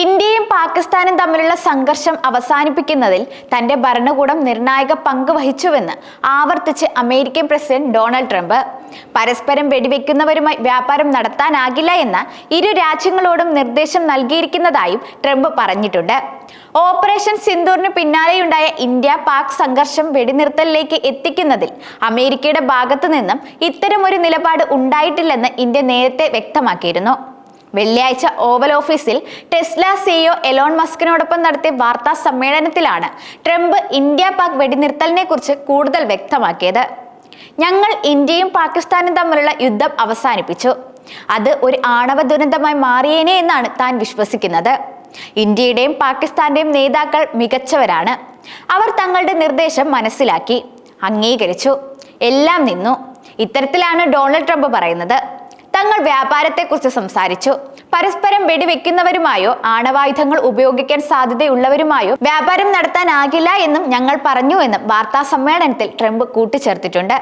ഇന്ത്യയും പാകിസ്ഥാനും തമ്മിലുള്ള സംഘർഷം അവസാനിപ്പിക്കുന്നതിൽ തന്റെ ഭരണകൂടം നിർണായക പങ്ക് വഹിച്ചുവെന്ന് ആവർത്തിച്ച് അമേരിക്കൻ പ്രസിഡന്റ് ഡൊണാൾഡ് ട്രംപ്. പരസ്പരം വെടിവെക്കുന്നവരുമായി വ്യാപാരം നടത്താനാകില്ല എന്ന ഇരു രാജ്യങ്ങളോടും നിർദ്ദേശം നൽകിയിരിക്കുന്നതായും ട്രംപ് പറഞ്ഞിട്ടുണ്ട്. ഓപ്പറേഷൻ സിന്ദൂറിന് പിന്നാലെയുണ്ടായ ഇന്ത്യ പാക് സംഘർഷം വെടിനിർത്തലിലേക്ക് എത്തിക്കുന്നതിൽ അമേരിക്കയുടെ ഭാഗത്തു നിന്നും ഇത്തരമൊരു നിലപാട് ഉണ്ടായിട്ടില്ലെന്ന് ഇന്ത്യ നേരത്തെ വ്യക്തമാക്കിയിരുന്നു. വെള്ളിയാഴ്ച ഓവൽ ഓഫീസിൽ ടെസ്ല സിഇഒ എലോൺ മസ്കിനോടൊപ്പം നടത്തിയ വാർത്താ സമ്മേളനത്തിലാണ് ട്രംപ് ഇന്ത്യ പാക് വെടിനിർത്തലിനെ കുറിച്ച് കൂടുതൽ വ്യക്തമാക്കിയത്. ഞങ്ങൾ ഇന്ത്യയും പാകിസ്ഥാനും തമ്മിലുള്ള യുദ്ധം അവസാനിപ്പിച്ചു. അത് ഒരു ആണവ ദുരന്തമായി മാറിയേനെ എന്നാണ് താൻ വിശ്വസിക്കുന്നത്. ഇന്ത്യയുടെയും പാകിസ്ഥാന്റെയും നേതാക്കൾ മികച്ചവരാണ്. അവർ തങ്ങളുടെ നിർദ്ദേശം മനസ്സിലാക്കി അംഗീകരിച്ചു എല്ലാം നിന്നു. ഇത്തരത്തിലാണ് ഡൊണാൾഡ് ട്രംപ് പറയുന്നത്. തങ്ങൾ വ്യാപാരത്തെക്കുറിച്ച് സംസാരിച്ചു. പരസ്പരം വെടിവെക്കുന്നവരുമായോ ആണവായുധങ്ങൾ ഉപയോഗിക്കാൻ സാധ്യതയുള്ളവരുമായോ വ്യാപാരം നടത്താനാകില്ല എന്നും ഞങ്ങൾ പറഞ്ഞു എന്നും വാർത്താ സമ്മേളനത്തിൽ ട്രംപ് കൂട്ടിച്ചേർത്തിട്ടുണ്ട്.